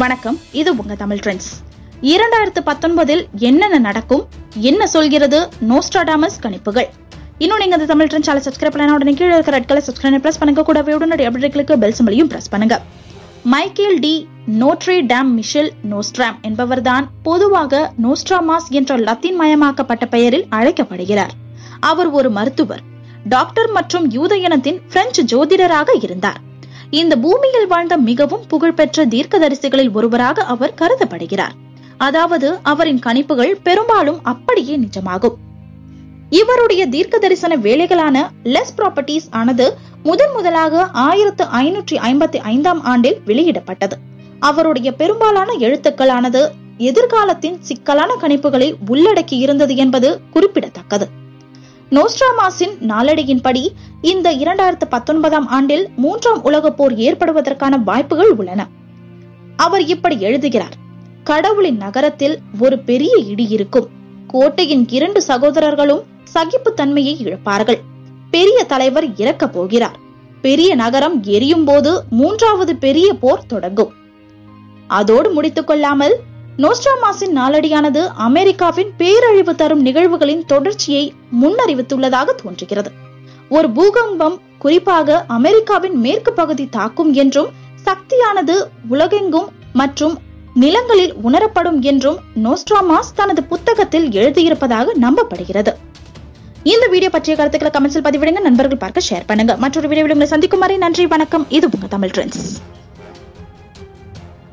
வணக்கம் இது உங்க தமிழ் ட்ரெண்ட்ஸ். இரண்டாயிரத்து பத்தொன்பதில் என்னென்ன நடக்கும் என்ன சொல்கிறது நோஸ்டாடாமஸ் கணிப்புகள். இன்னும் நீங்க இந்த தமிழ் ட்ரெண்ட் சேனல் சப்ஸ்கிரைப் பண்ணா உடனே கீழே இருக்கிற ரெட் கலர் சப்ஸ்கிரைப் பிரஸ் பண்ணுங்க. கூடவே உடனடி அப்டேட்களுக்கு பெல் சிம்பலையும் பிரஸ் பண்ணுங்க. Michael de Notre Dame Michel Nostredame என்பவர்தான் பொதுவாக நோஸ்ட்ராமாஸ் என்ற லத்தீன் மயமாக்கப்பட்ட பெயரில் அழைக்கப்படுகிறார். அவர் ஒரு மருத்துவர். டாக்டர் மற்றும் யூத இனத்தின் பிரெஞ்சு ஜோதிடராக இருந்தார். இந்த பூமியில் வாழ்ந்த மிகவும் புகழ்பெற்ற தீர்க்கதரிசிகளில் ஒருவராக அவர் கருதப்படுகிறார். அதாவது அவரின் கணிப்புகள் பெரும்பாலும் அப்படியே நிஜமாகும். இவருடைய தீர்க்க தரிசன வேலைகளான லெஸ் ப்ராப்பர்ட்டிஸ் ஆனது முதன் முதலாக ஆயிரத்து ஐநூற்றி ஐம்பத்தி ஐந்தாம் ஆண்டில் வெளியிடப்பட்டது. அவருடைய பெரும்பாலான எழுத்துக்களானது எதிர்காலத்தின் சிக்கலான கணிப்புகளை உள்ளடக்கி இருந்தது என்பது குறிப்பிடத்தக்கது. நோஸ்ட்ராமாஸின் நாளடியின்படி இந்த இரண்டாயிரத்து பத்தொன்பதாம் ஆண்டில் மூன்றாம் உலகப் போர் ஏற்படுவதற்கான வாய்ப்புகள் உள்ளன. அவர் இப்படி எழுதுகிறார் கடவுளின் நகரத்தில் ஒரு பெரிய இடி இருக்கும். கோட்டையின் இரண்டு சகோதரர்களும் சகிப்புத்தன்மையை இழப்பார்கள். பெரிய தலைவர் இறக்கப் போகிறார். பெரிய நகரம் எரியும் போது மூன்றாவது பெரிய போர் தொடங்கும். அதோடு முடித்துக் கொள்ளாமல் நோஸ்ட்ராமாஸின் நாளடியானது அமெரிக்காவின் பேரழிவு தரும் நிகழ்வுகளின் தொடர்ச்சியை முன்னறிவித்துள்ளதாக தோன்றுகிறது. ஒரு பூகம்பம் குறிப்பாக அமெரிக்காவின் மேற்கு பகுதி தாக்கும் என்றும் சக்தியானது உலகெங்கும் மற்றும் நிலங்களில் உணரப்படும் என்றும் நோஸ்ட்ராமாஸ் தனது புத்தகத்தில் எழுதியிருப்பதாக நம்பப்படுகிறது. இந்த வீடியோ பற்றிய கருத்துக்களை கமெண்ட்ஸில் பதிவிடுங்க நண்பர்கள் பார்க்க ஷேர் பண்ணுங்க. மற்றொரு வீடியோவில் உங்களை சந்திக்கும் வரை நன்றி வணக்கம். இது உங்க தமிழ் ட்ரெண்ட்ஸ்